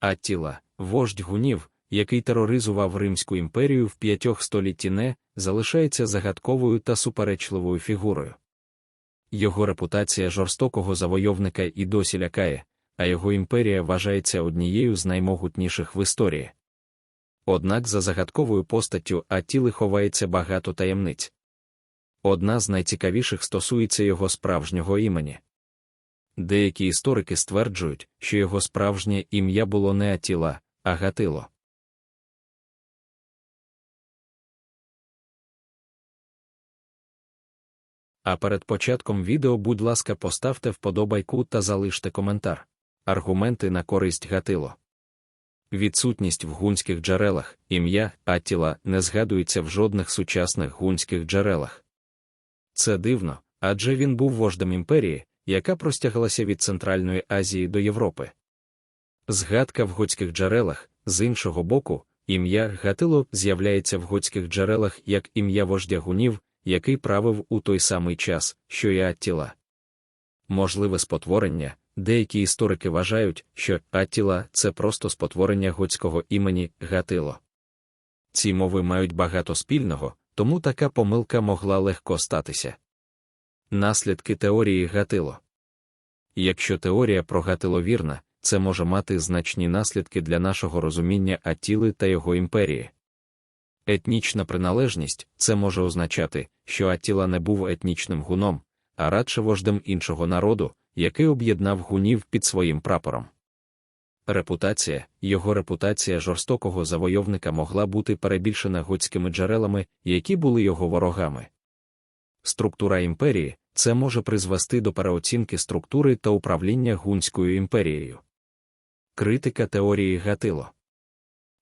Аттіла, вождь гунів, який тероризував Римську імперію в п'ятьох столітті не, залишається загадковою та суперечливою фігурою. Його репутація жорстокого завойовника і досі лякає, а його імперія вважається однією з наймогутніших в історії. Однак за загадковою постаттю Аттіли ховається багато таємниць. Одна з найцікавіших стосується його справжнього імені. Деякі історики стверджують, що його справжнє ім'я було не Атіла, а Гатило. А перед початком відео, будь ласка, поставте вподобайку та залиште коментар. Аргументи на користь Гатило. Відсутність в гунських джерелах, ім'я Аттіла не згадується в жодних сучасних гунських джерелах. Це дивно, адже він був вождем імперії, яка простягалася від Центральної Азії до Європи. Згадка в готських джерелах, з іншого боку, ім'я Гатило з'являється в готських джерелах як ім'я вождя гунів, який правив у той самий час, що і Аттіла. Можливе спотворення, деякі історики вважають, що Аттіла це просто спотворення готського імені Гатило. Ці мови мають багато спільного, тому така помилка могла легко статися. Наслідки теорії Гатило. Якщо теорія про Гатило вірна, це може мати значні наслідки для нашого розуміння Аттіли та його імперії. Етнічна приналежність це може означати, що Аттіла не був етнічним гуном, а радше вождем іншого народу, який об'єднав гунів під своїм прапором. Репутація, його репутація жорстокого завойовника могла бути перебільшена готськими джерелами, які були його ворогами. Структура імперії це може призвести до переоцінки структури та управління гунською імперією. Критика теорії Гатило.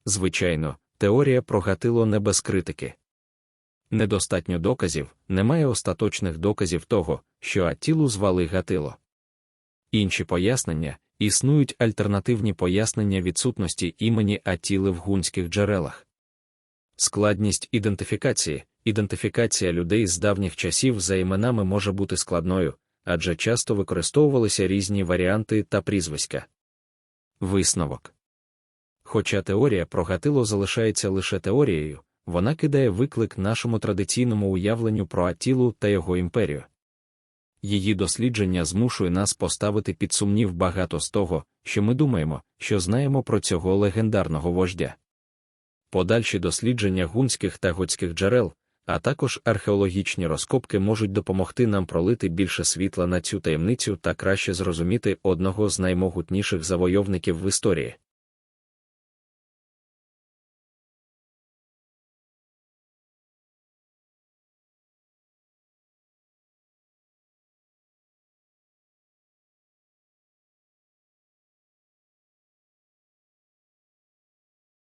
Звичайно, теорія про Гатило не без критики. Недостатньо доказів, немає остаточних доказів того, що Аттілу звали Гатило. Інші пояснення існують альтернативні пояснення відсутності імені Аттіли в гунських джерелах. Складність ідентифікації ідентифікація людей з давніх часів за іменами може бути складною, адже часто використовувалися різні варіанти та прізвиська. Висновок. Хоча теорія про Гатило залишається лише теорією, вона кидає виклик нашому традиційному уявленню про Аттілу та його імперію. Її дослідження змушує нас поставити під сумнів багато з того, що ми думаємо, що знаємо про цього легендарного вождя. Подальші дослідження гунських та готських джерел, а також археологічні розкопки можуть допомогти нам пролити більше світла на цю таємницю та краще зрозуміти одного з наймогутніших завойовників в історії.